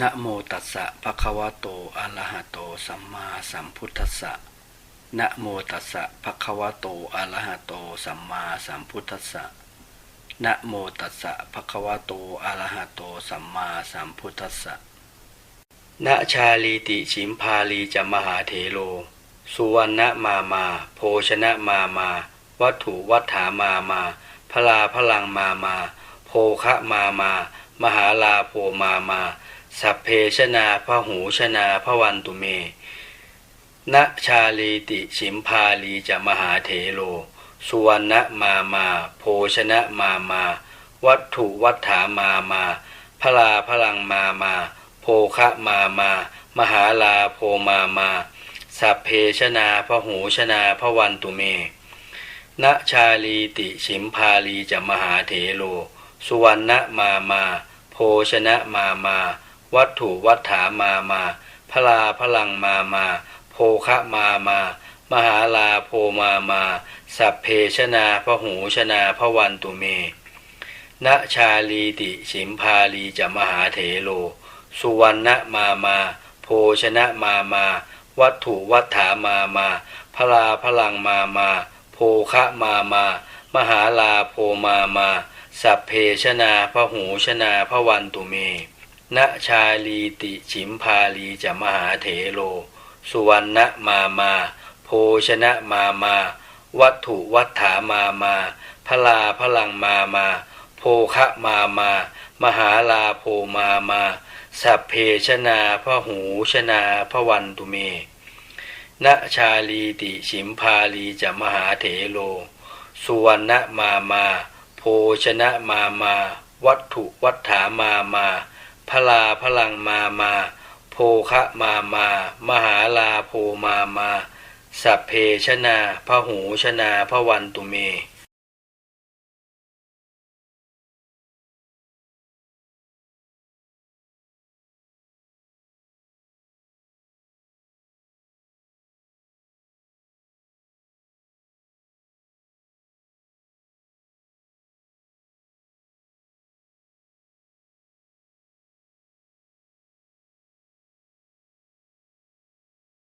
นะโมตัสสะภะคะวะโต อะระหะโต สัมมาสัมพุทธัสสะนะโมตัสสะภะคะวะโต อะระหะโต สัมมาสัมพุทธัสสะนะโมตัสสะภะคะวะโต อะระหะโต สัมมาสัมพุทธัสสะนะชาลีติฉิมพาลีจะมหาเถโล สุวรรณมามา โภชนะมามา วัตถุวัฏฐามามา พลาพลังมามา โภคะมามา มหาลาโภมามา สัพเพชนาพหูชนาพวันตุเมณชาลีติฉิมพาลีจะมหาเถโล สุวรรณมามา โภชนะมามา วัตถุวัฏฐามามา พลาพลังมามา โภคะมามา มหาลาโภมามา สัพเพชนาพหูชนาพวันตุเมณชาลีติฉิมพาลีจะมหาเถโล สุวรรณมามา โภชนะมามา วัตถุวัฏฐามามา พลาพลังมามา โภคะมามา มหาลาโภมามา สัพเพชนาพหูชนาพวันตุเมณชาลีติฉิมพาลีจะมหาเถโล สุวรรณมามา โภชนะมามา วัตถุวัฏฐามามา พลาพลังมามา โภคะมามา มหาลาโภมามา สัพเพชนาพหูชนาพวันตุเม ณชาลีติฉิมพาลีจะมหาเถโล สุวรรณมามา โภชนะมามา วัตถุวัฏฐามามาพลาพลังมามา โภคะมามา มหาลาโภมามาสัพเพชนาพระหูชนาพระวันตุเมณชาลีติฉิมพาลีจะมหาเถโล สุวรรณมามา โภชนะมามา วัตถุวัฏฐามามา พลาพลังมามา โภคะมามา มหาลาโภมามา สัพเพชนาพหูชนาพวันตุเม